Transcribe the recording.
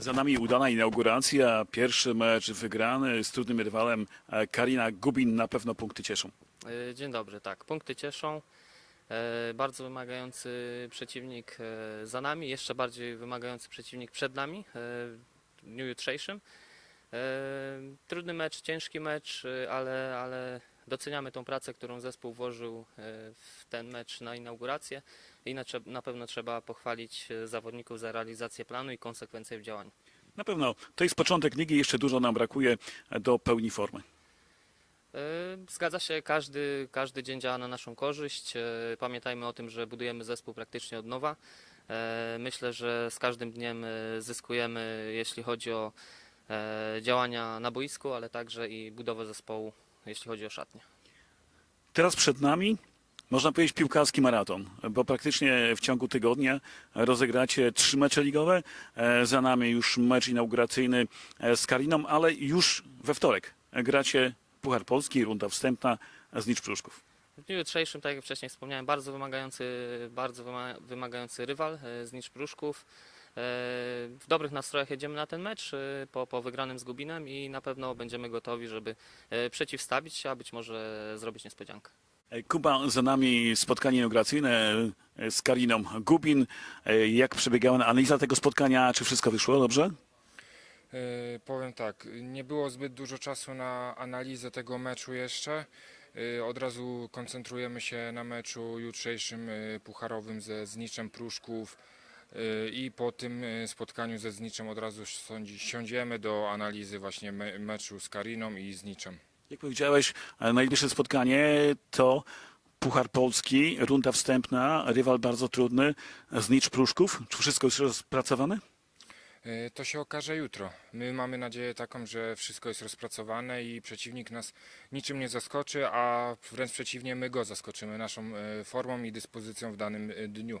Za nami udana inauguracja, pierwszy mecz wygrany z trudnym rywalem e, Karina Gubin. Na pewno punkty cieszą. E, Dzień dobry, tak. Punkty cieszą. E, Bardzo wymagający przeciwnik za nami, jeszcze bardziej wymagający przeciwnik przed nami w dniu jutrzejszym. Trudny mecz, ciężki mecz, ale, ale doceniamy tą pracę, którą zespół włożył e, w ten mecz na inaugurację i na, na pewno trzeba pochwalić e, zawodników za realizację planu i konsekwencje w działaniu. Na pewno to jest początek ligi, jeszcze dużo nam brakuje e, do pełni formy. Zgadza się, każdy, każdy dzień działa na naszą korzyść. Pamiętajmy o tym, że budujemy zespół praktycznie od nowa. Myślę, że z każdym dniem zyskujemy, jeśli chodzi o działania na boisku, ale także i budowę zespołu, jeśli chodzi o szatnię. Teraz przed nami, można powiedzieć, piłkarski maraton, bo praktycznie w ciągu tygodnia rozegracie trzy mecze ligowe. E, Za nami już mecz inauguracyjny e, z Kariną, ale już we wtorek gracie Puchar Polski, runda wstępna z Nicz Pruszków. W dniu jutrzejszym, tak jak wcześniej wspomniałem, bardzo wymagający, bardzo wyma- wymagający rywal e, z Nicz Pruszków. E, W dobrych nastrojach jedziemy na ten mecz e, po, po wygranym z Gubinem i na pewno będziemy gotowi, żeby e, przeciwstawić się, a być może zrobić niespodziankę. Kuba, za nami spotkanie inauguracyjne z Kariną Gubin. Jak przebiegała analiza tego spotkania? Czy wszystko wyszło dobrze? Powiem tak, nie było zbyt dużo czasu na analizę tego meczu jeszcze. Od razu koncentrujemy się na meczu jutrzejszym pucharowym ze Zniczem Pruszków i po tym e, spotkaniu ze Zniczem od razu siądziemy do analizy właśnie me- meczu z Kariną i Zniczem. Jak powiedziałeś, e, najbliższe spotkanie to Puchar Polski, runda wstępna, rywal bardzo trudny, Znicz Pruszków. Czy wszystko już rozpracowane? E, To się okaże jutro. My mamy nadzieję taką, że wszystko jest rozpracowane i przeciwnik nas niczym nie zaskoczy, a wręcz przeciwnie, my go zaskoczymy naszą e, formą i dyspozycją w danym e, dniu.